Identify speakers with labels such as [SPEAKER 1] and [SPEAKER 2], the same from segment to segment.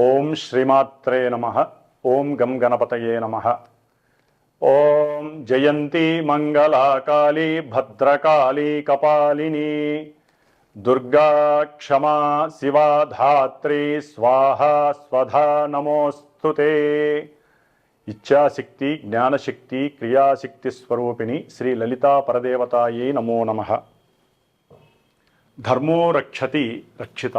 [SPEAKER 1] ఓం శ్రీమాత్రే నమ. ఓం గం గణపతయే నమ. ఓం జయంతి మంగళాకాళీ భద్రకాళీ కపాలిని. దుర్గా క్షమా శివా ధాత్రి స్వాహ స్వధా నమోస్తు ఇచ్ఛాశక్తి జ్ఞానశక్తి క్రియాశక్తి స్వరూపిణి శ్రీ లలితా పరదేవతాయే నమో నమ. ధర్మో రక్షతి రక్షిత.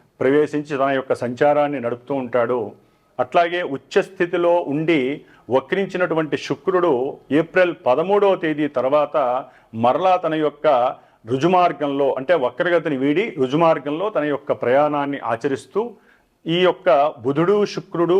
[SPEAKER 1] ప్రవేశించి తన యొక్క సంచారాన్ని నడుపుతూ ఉంటాడు. అట్లాగే ఉచ్చస్థితిలో ఉండి వక్రించినటువంటి శుక్రుడు ఏప్రిల్ పదమూడవ తేదీ తర్వాత మరలా తన యొక్క రుజుమార్గంలో అంటే వక్రగతిని వీడి రుజుమార్గంలో తన యొక్క ప్రయాణాన్ని ఆచరిస్తూ ఈ యొక్క బుధుడు శుక్రుడు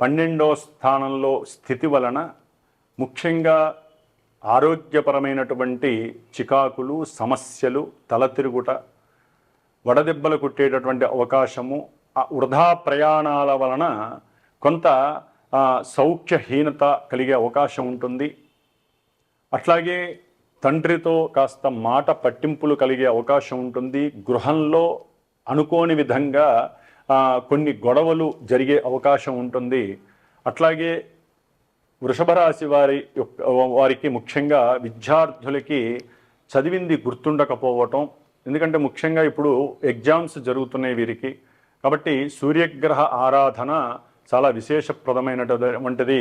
[SPEAKER 1] పన్నెండవ స్థానంలో స్థితి వలన ముఖ్యంగా ఆరోగ్యపరమైనటువంటి చికాకులు సమస్యలు తలతిరుగుట వడదెబ్బలు కుట్టేటటువంటి అవకాశము ఆ వృధా ప్రయాణాల వలన కొంత సౌఖ్యహీనత కలిగే అవకాశం ఉంటుంది. అట్లాగే తండ్రితో కాస్త మాట పట్టింపులు కలిగే అవకాశం ఉంటుంది. గృహంలో అనుకోని విధంగా కొన్ని గొడవలు జరిగే అవకాశం ఉంటుంది. అట్లాగే వృషభ రాశి వారి యొక్క వారికి ముఖ్యంగా విద్యార్థులకి చదివింది గుర్తుండకపోవటం ఎందుకంటే ముఖ్యంగా ఇప్పుడు ఎగ్జామ్స్ జరుగుతున్నాయి వీరికి. కాబట్టి సూర్యగ్రహ ఆరాధన చాలా విశేషప్రదమైనటువంటిది.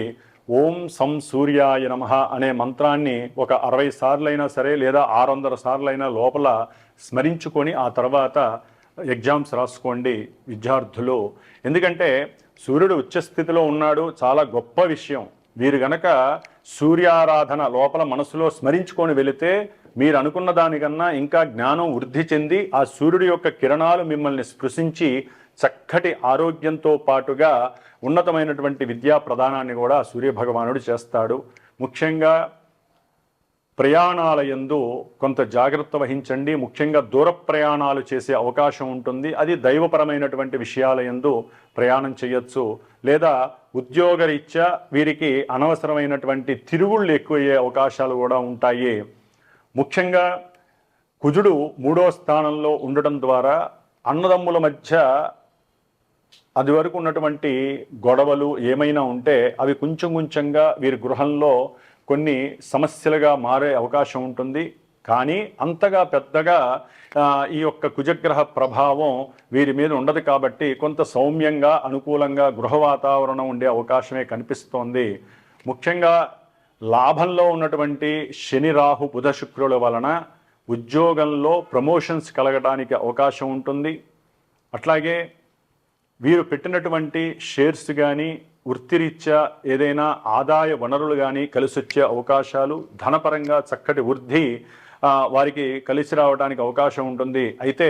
[SPEAKER 1] ఓం సం సూర్యాయ నమ అనే మంత్రాన్ని ఒక అరవై సార్లైనా సరే లేదా ఆరు వందల సార్లైనా లోపల స్మరించుకొని ఆ తర్వాత ఎగ్జామ్స్ రాసుకోండి విద్యార్థులు. ఎందుకంటే సూర్యుడు ఉచ్చస్థితిలో ఉన్నాడు చాలా గొప్ప విషయం. వీరు గనక సూర్యారాధన లోపల మనసులో స్మరించుకొని వెళితే మీరు అనుకున్న దానికన్నా ఇంకా జ్ఞానం వృద్ధి చెంది ఆ సూర్యుడి యొక్క కిరణాలు మిమ్మల్ని స్పృశించి చక్కటి ఆరోగ్యంతో పాటుగా ఉన్నతమైనటువంటి విద్యా ప్రదానాన్ని కూడా సూర్య భగవానుడు చేస్తాడు. ముఖ్యంగా ప్రయాణాల ఎందు కొంత జాగ్రత్త వహించండి. ముఖ్యంగా దూర ప్రయాణాలు చేసే అవకాశం ఉంటుంది. అది దైవపరమైనటువంటి విషయాల ఎందు ప్రయాణం చేయొచ్చు. లేదా ఉద్యోగరీత్యా వీరికి అనవసరమైనటువంటి తిరుగుళ్ళు ఎక్కువయ్యే అవకాశాలు కూడా ఉంటాయి. ముఖ్యంగా కుజుడు మూడో స్థానంలో ఉండటం ద్వారా అన్నదమ్ముల మధ్య అది వరకు ఉన్నటువంటి గొడవలు ఏమైనా ఉంటే అవి కొంచెం కొంచెంగా వీరి గృహంలో కొన్ని సమస్యలుగా మారే అవకాశం ఉంటుంది. కానీ అంతగా పెద్దగా ఈ యొక్క కుజగ్రహ ప్రభావం వీరి మీద ఉండదు కాబట్టి కొంత సౌమ్యంగా అనుకూలంగా గృహ వాతావరణం ఉండే అవకాశమే కనిపిస్తోంది. ముఖ్యంగా లాభంలో ఉన్నటువంటి శని రాహు బుధ శుక్రుల వలన ఉద్యోగంలో ప్రమోషన్స్ కలగడానికి అవకాశం ఉంటుంది. అట్లాగే వీరు పెట్టినటువంటి షేర్స్ కానీ వృత్తిరీత్యా ఏదైనా ఆదాయ వనరులు కానీ కలిసొచ్చే అవకాశాలు ధనపరంగా చక్కటి వృద్ధి వారికి కలిసి రావడానికి అవకాశం ఉంటుంది. అయితే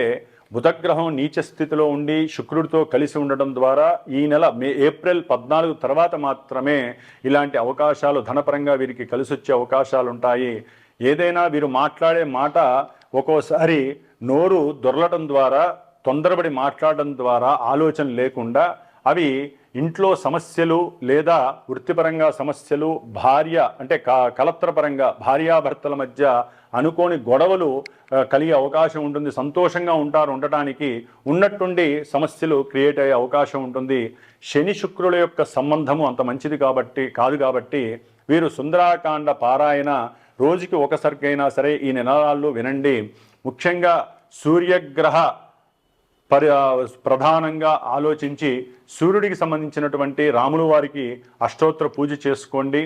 [SPEAKER 1] బుధగ్రహం నీచ స్థితిలో ఉండి శుక్రుడితో కలిసి ఉండడం ద్వారా ఈ నెల మే ఏప్రిల్ పద్నాలుగు తర్వాత మాత్రమే ఇలాంటి అవకాశాలు ధనపరంగా వీరికి కలిసొచ్చే అవకాశాలు ఉంటాయి. ఏదైనా వీరు మాట్లాడే మాట ఒక్కోసారి నోరు దొరలడం ద్వారా తొందరపడి మాట్లాడడం ద్వారా ఆలోచన లేకుండా అవి ఇంట్లో సమస్యలు లేదా వృత్తిపరంగా సమస్యలు భార్య అంటే క కలత్రపరంగా భార్యాభర్తల మధ్య అనుకోని గొడవలు కలిగే అవకాశం ఉంటుంది. సంతోషంగా ఉంటారు ఉండటానికి. ఉన్నట్టుండి సమస్యలు క్రియేట్ అయ్యే అవకాశం ఉంటుంది. శని శుక్రుల యొక్క సంబంధము అంత మంచిది కాబట్టి కాదు కాబట్టి వీరు సుందరాకాండ పారాయణ రోజుకి ఒకసారికైనా సరే ఈ నినాదాల్లో వినండి. ముఖ్యంగా సూర్యగ్రహ పరి ప్రధానంగా ఆలోచించి సూర్యుడికి సంబంధించినటువంటి రాములు వారికి అష్టోత్తర పూజ చేసుకోండి.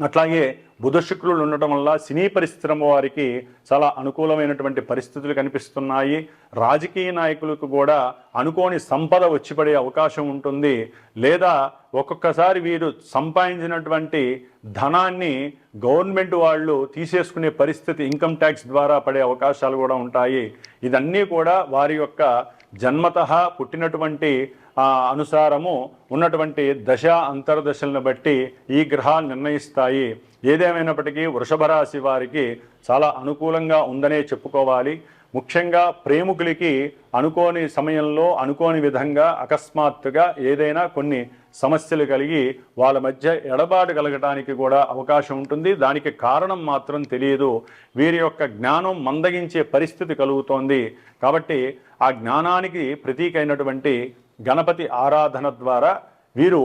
[SPEAKER 1] అట్లాగే బుధ శుక్రులు ఉండటం వల్ల సినీ పరిశ్రమ వారికి చాలా అనుకూలమైనటువంటి పరిస్థితులు కనిపిస్తున్నాయి. రాజకీయ నాయకులకు కూడా అనుకోని సంపద వచ్చిపడే అవకాశం ఉంటుంది. లేదా ఒక్కొక్కసారి వీరు సంపాదించినటువంటి ధనాన్ని గవర్నమెంట్ వాళ్ళు తీసేసుకునే పరిస్థితి ఇన్కమ్ ట్యాక్స్ ద్వారా పడే అవకాశాలు కూడా ఉంటాయి. ఇదన్నీ కూడా వారి యొక్క జన్మత పుట్టినటువంటి అనుసారము ఉన్నటువంటి దశ అంతర్దశలను బట్టి ఈ గ్రహాలు నిర్ణయిస్తాయి. ఏదేమైనప్పటికీ వృషభ రాశి వారికి చాలా అనుకూలంగా ఉందనే చెప్పుకోవాలి. ముఖ్యంగా ప్రేమికులకి అనుకోని సమయంలో అనుకోని విధంగా అకస్మాత్తుగా ఏదైనా కొన్ని సమస్యలు కలిగి వాళ్ళ మధ్య ఎడబాటు కలగటానికి కూడా అవకాశం ఉంటుంది. దానికి కారణం మాత్రం తెలియదు. వీరి యొక్క జ్ఞానం మందగించే పరిస్థితి కలుగుతోంది. కాబట్టి ఆ జ్ఞానానికి ప్రతీకైనటువంటి గణపతి ఆరాధన ద్వారా వీరు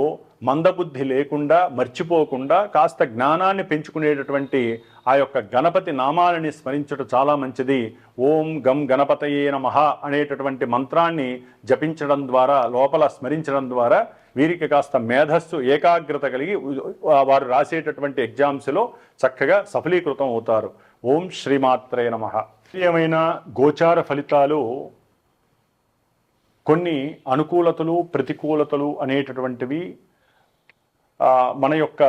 [SPEAKER 1] మందబుద్ధి లేకుండా మర్చిపోకుండా కాస్త జ్ఞానాన్ని పెంచుకునేటటువంటి ఆ యొక్క గణపతి నామాలని స్మరించడం చాలా మంచిది. ఓం గం గణపతయే నమ అనేటటువంటి మంత్రాన్ని జపించడం ద్వారా లోపల స్మరించడం ద్వారా వీరికి కాస్త మేధస్సు ఏకాగ్రత కలిగి వారు రాసేటటువంటి ఎగ్జామ్స్లో చక్కగా సఫలీకృతం అవుతారు. ఓం శ్రీమాత్రే నమ. ఏమైనా గోచార ఫలితాలు కొన్ని అనుకూలతలు ప్రతికూలతలు అనేటటువంటివి మన యొక్క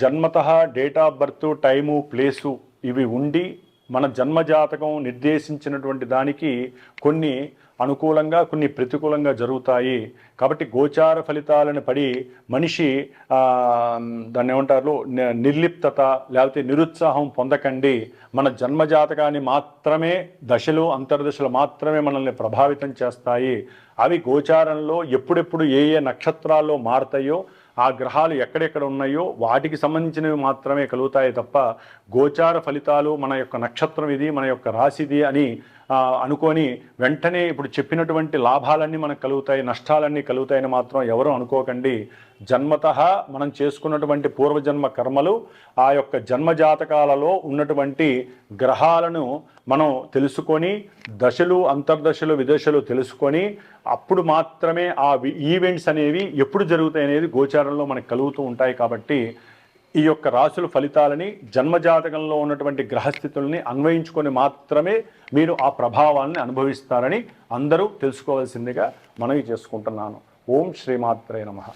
[SPEAKER 1] జన్మత date of birth time place ఇవి ఉండి మన జన్మజాతకం నిర్దేశించినటువంటి దానికి కొన్ని అనుకూలంగా కొన్ని ప్రతికూలంగా జరుగుతాయి. కాబట్టి గోచార ఫలితాలను పడి మనిషి దాన్ని ఏమంటారు? ని- నిర్లిప్తత లేకపోతే నిరుత్సాహం పొందకండి. మన జన్మజాతకాన్ని మాత్రమే దశలు అంతర్దశలు మాత్రమే మనల్ని ప్రభావితం చేస్తాయి. అవి గోచారంలో ఎప్పుడెప్పుడు ఏ ఏ నక్షత్రాల్లో మారతాయో ఆ గ్రహాలు ఎక్కడెక్కడ ఉన్నాయో వాటికి సంబంధించినవి మాత్రమే కలుగుతాయి తప్ప గోచార ఫలితాలు మన యొక్క నక్షత్రం ఇది మన యొక్క రాశిది అని అనుకొని వెంటనే ఇప్పుడు చెప్పినటువంటి లాభాలన్నీ మనకు కలుగుతాయి నష్టాలన్నీ కలుగుతాయని మాత్రం ఎవరూ అనుకోకండి. జన్మత మనం చేసుకున్నటువంటి పూర్వజన్మ కర్మలు ఆ యొక్క జన్మ జాతకాలలో ఉన్నటువంటి గ్రహాలను మనం తెలుసుకొని దశలు అంతర్దశలు విదశలు తెలుసుకొని అప్పుడు మాత్రమే ఆ వి- ఈవెంట్స్ అనేవి ఎప్పుడు జరుగుతాయి అనేది గోచారంలో మనకు కలుగుతూ ఉంటాయి కాబట్టి ఈ యొక్క రాశుల ఫలితాలని జన్మజాతకంలో ఉన్నటువంటి గ్రహస్థితుల్ని అన్వయించుకొని మాత్రమే మీరు ఆ ప్రభావాన్ని అనుభవిస్తారని అందరూ తెలుసుకోవాల్సిందిగా మనవి చేసుకుంటున్నాను. ఓం శ్రీమాత్రే నమః.